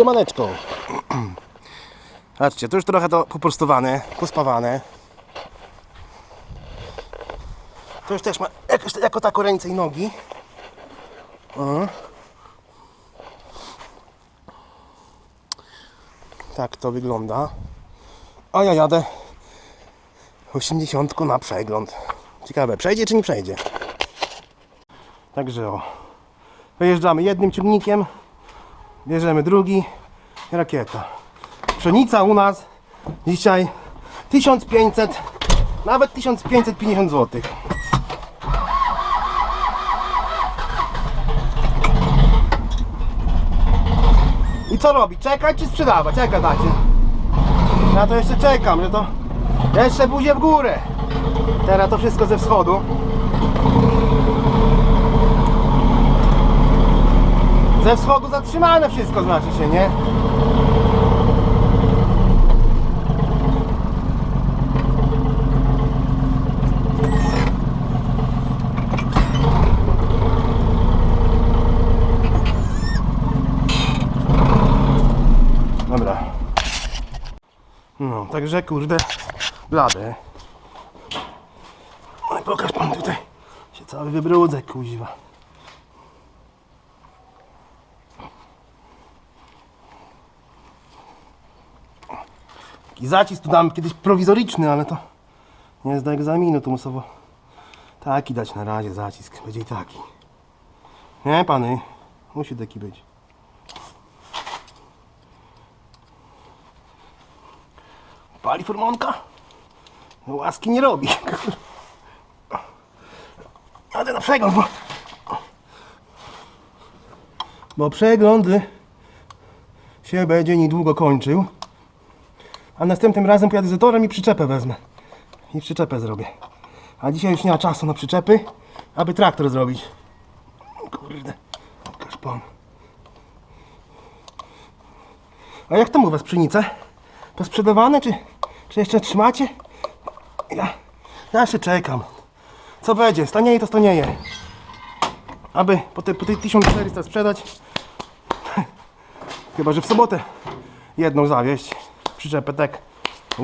Siemaneczko. Patrzcie, to już trochę to poprostowane, pospawane. To już też ma jako tako ręce i nogi. O. Tak to wygląda. A ja jadę 80 na przegląd. Ciekawe, przejdzie czy nie przejdzie? Także o. Wyjeżdżamy jednym ciągnikiem, bierzemy drugi rakieta. Pszenica u nas dzisiaj 1500, nawet 1550 zł. I co robić? Czekać czy sprzedawać? Jak gadacie? Ja to jeszcze czekam, że to jeszcze pójdzie w górę. Teraz to wszystko ze wschodu. Ze wschodu zatrzymane wszystko znaczy się, nie? Dobra. No, także kurde, blade. Oj, pokaż pan tutaj. Się cały wybrudzę, kuźwa. Taki zacisk tu dam kiedyś prowizoryczny, ale to nie do egzaminu, to musowo taki dać na razie zacisk, będzie i taki. Nie, pany, musi taki być. Pali furmonka? No, łaski nie robi. Jadę na przegląd, bo... Bo przegląd się będzie niedługo kończył. A następnym razem pojadę z torem i przyczepę wezmę. I przyczepę zrobię. A dzisiaj już nie ma czasu na przyczepy, aby traktor zrobić. Kurde, pan. A jak tam u was pszenice? Posprzedawane, czy, czy jeszcze trzymacie? Ja, ja jeszcze czekam. Co będzie? Stanieje to stanieje. Aby po te, po te 1400 sprzedać. Chyba, że w sobotę jedną zawieść. Przyczepę tak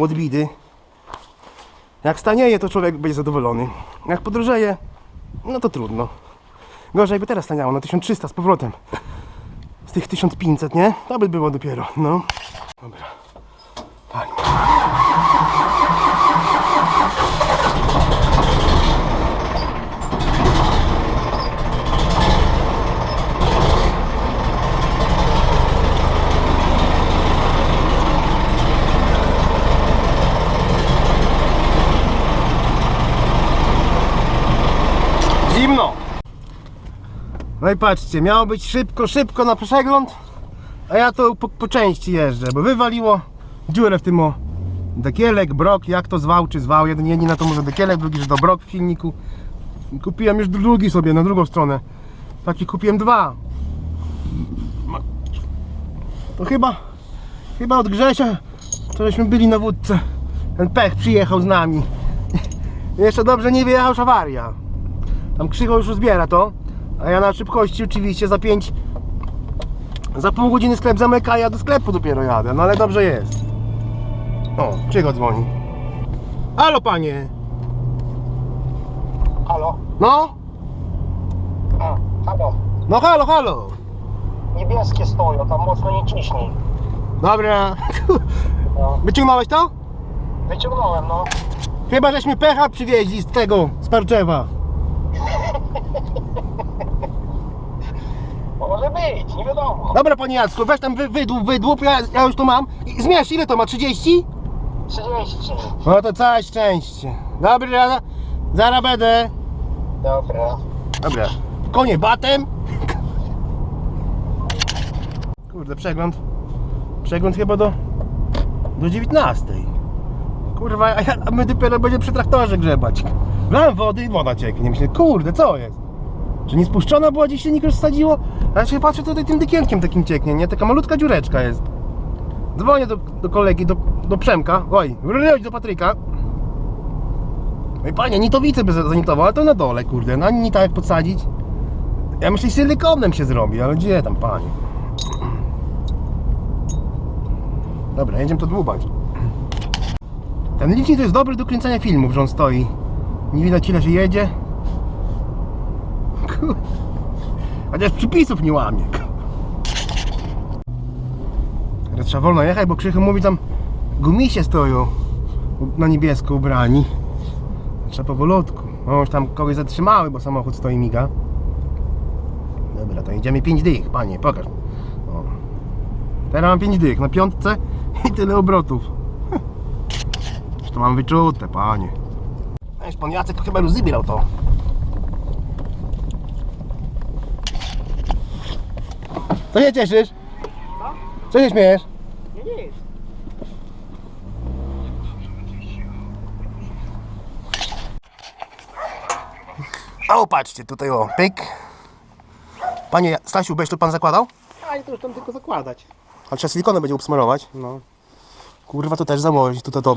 od bidy. Jak stanieje, to człowiek będzie zadowolony. Jak podrożeje, no to trudno. Gorzej by teraz staniało na 1300 z powrotem. Z tych 1500, nie? To by było dopiero, no. Dobra. Zimno. No i patrzcie, miało być szybko, szybko na przegląd, a ja to po, po części jeżdżę, bo wywaliło dziurę w tym o dekielek, brok, jak to zwał, czy zwał. Jeden jedni na to może dekielek, drugi, że to brok w silniku. Kupiłem już drugi sobie na drugą stronę. Taki kupiłem dwa. To chyba, chyba od Grzesia, to żeśmy byli na wódce. Ten pech przyjechał z nami. Jeszcze dobrze nie wyjechał awaria. Tam Krzycho już zbiera to, a ja na szybkości oczywiście za 5 za pół godziny sklep zamyka, ja do sklepu dopiero jadę, no ale dobrze jest. O, Krzycho dzwoni. Halo panie! Halo? No? A, halo. No halo, halo! Niebieskie stoją, tam mocno nie ciśnij. Dobra. No. Wyciągnąłeś to? Wyciągnąłem, no. Chyba żeśmy pecha przywieźli z tego, z Parczewa. No może być, nie wiadomo. Dobra panie Jacku, weź tam wy, wydłup, wydłup, ja, ja już tu mam. I zmierz, ile to ma? 30? 30. No to całe szczęście. Dobra, zaraz będę. Dobra. Dobra. Konie batem. Kurde, przegląd. Przegląd chyba do. do 19. Kurwa, a, ja, a my dopiero będzie przy traktorze grzebać. Wlałem wody i woda cieknie. Myślę, kurde, co jest? Czy nie spuszczona była dziś silnik rozsadziło? A ja się patrzę tutaj tym dykielkiem takim cieknie, nie? Taka malutka dziureczka jest. Dzwonię do, do kolegi, do, do Przemka. Oj, do Patryka. Ej panie, nitowice by zanitował, ale to na dole, kurde, no ani nie tak jak podsadzić. Ja myślę, silikonem się zrobi, ale gdzie tam, panie? Dobra, jedziemy to dłubać. Ten licznik to jest dobry do kręcenia filmów, że on stoi. Nie widać ile się jedzie. Kur- Chociaż przypisów nie łamie. Teraz trzeba wolno jechać, bo Krzychu mówi tam gumisie stoją na niebiesko ubrani. Trzeba powolutku. No już tam kogoś zatrzymały, bo samochód stoi miga. Dobra, to jedziemy 5 dych, panie, pokaż. O. Teraz mam 5 dych na piątce i tyle obrotów. Już to mam wyczute, panie. Weź pan Jacek chyba już zbierał to. Co się cieszysz? Co się śmiejesz? Nie, nie jest. A o, patrzcie, tutaj o, pyk. Panie Stasiu, będziesz to pan zakładał? A to już tam tylko zakładać. Ale trzeba silikonem będzie obsmarować. No. Kurwa, to też założyć, tutaj to.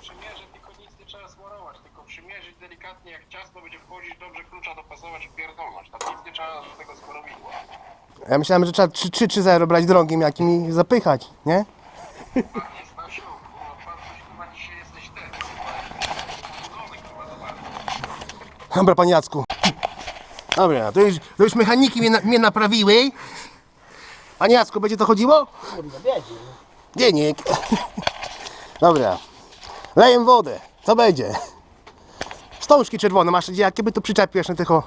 Przymierzyć tylko nic nie trzeba smorować, tylko przymierzyć delikatnie jak ciasno będzie wchodzić, dobrze klucza dopasować i pierdolnąć. Tam nic nie trzeba do tego skorowidła. Ja myślałem, że trzeba 3-3-0 brać drogiem jakim i zapychać, nie? Panie Stasiu, kurwa, pan coś chyba dzisiaj jesteś ten. Kurwa, zobacz. Dobra, panie Jacku. Dobra, to już, to już mechaniki mnie, na, mnie naprawiły. Panie Jacku, będzie to chodziło? Dziennik. Dobra. Lejem wodę. Co będzie? Wstążki czerwone masz gdzie jakie by tu przyczepiesz na tych o,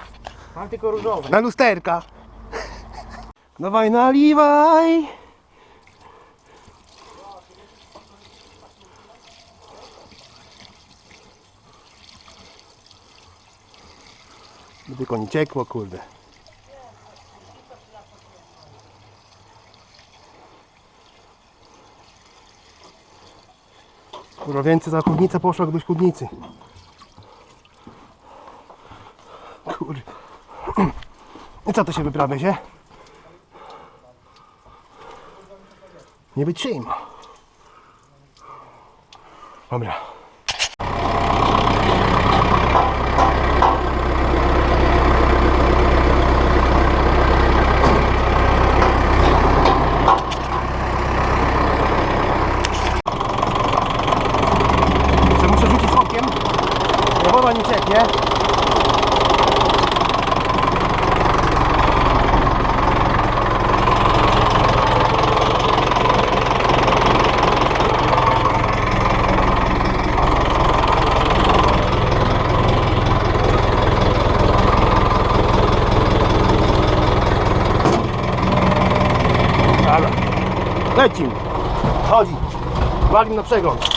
Mam tylko różowe. na lusterka. Dawaj, naliwaj. By tylko nie ciekło, kurde. Kurwa, więcej za chudnicę poszła do chudnicy. Kurde. I co to się wyprawia się? Nie wytrzyma. Dobra. Jeszcze muszę rzucić nie. Dobra. Lecim. Chodzi. Walim na przegląd.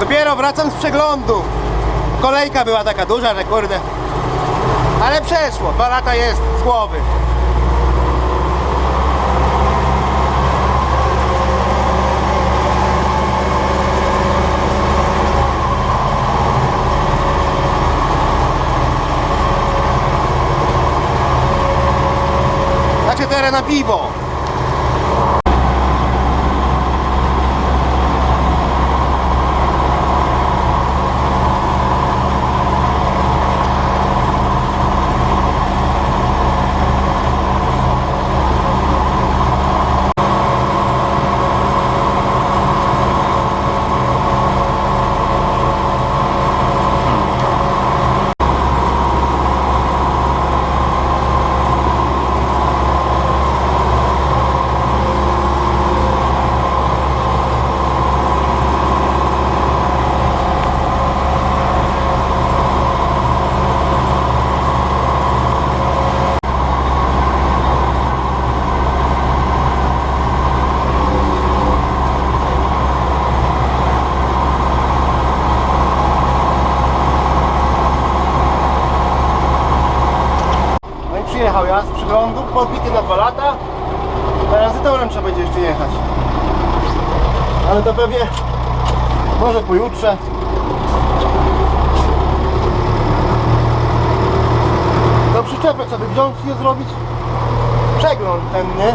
Dopiero wracam z przeglądu. Kolejka była taka duża, że kurde. Ale przeszło. Dwa lata jest z głowy. Znaczy teraz na piwo. Obity na dwa lata. Teraz z torem trzeba będzie jeszcze jechać. Ale to pewnie może pojutrze. Do przyczepek sobie wziąć i zrobić przegląd ten, nie?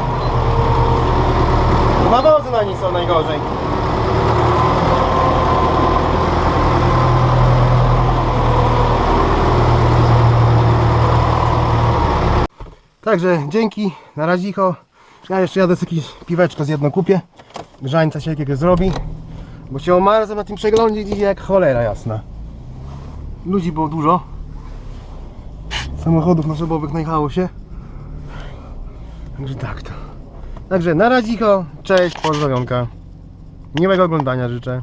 Nawozy na nich są najgorzej. Także dzięki, na razicho. Ja jeszcze jadę sobie piweczko z jedno kupię. Grzańca się jakiegoś zrobi. Bo się omarzam na tym przeglądzie dzisiaj jak cholera jasna. Ludzi było dużo. Samochodów osobowych najechało się. Także tak to. Także na razicho, cześć, pozdrowionka. Miłego oglądania życzę.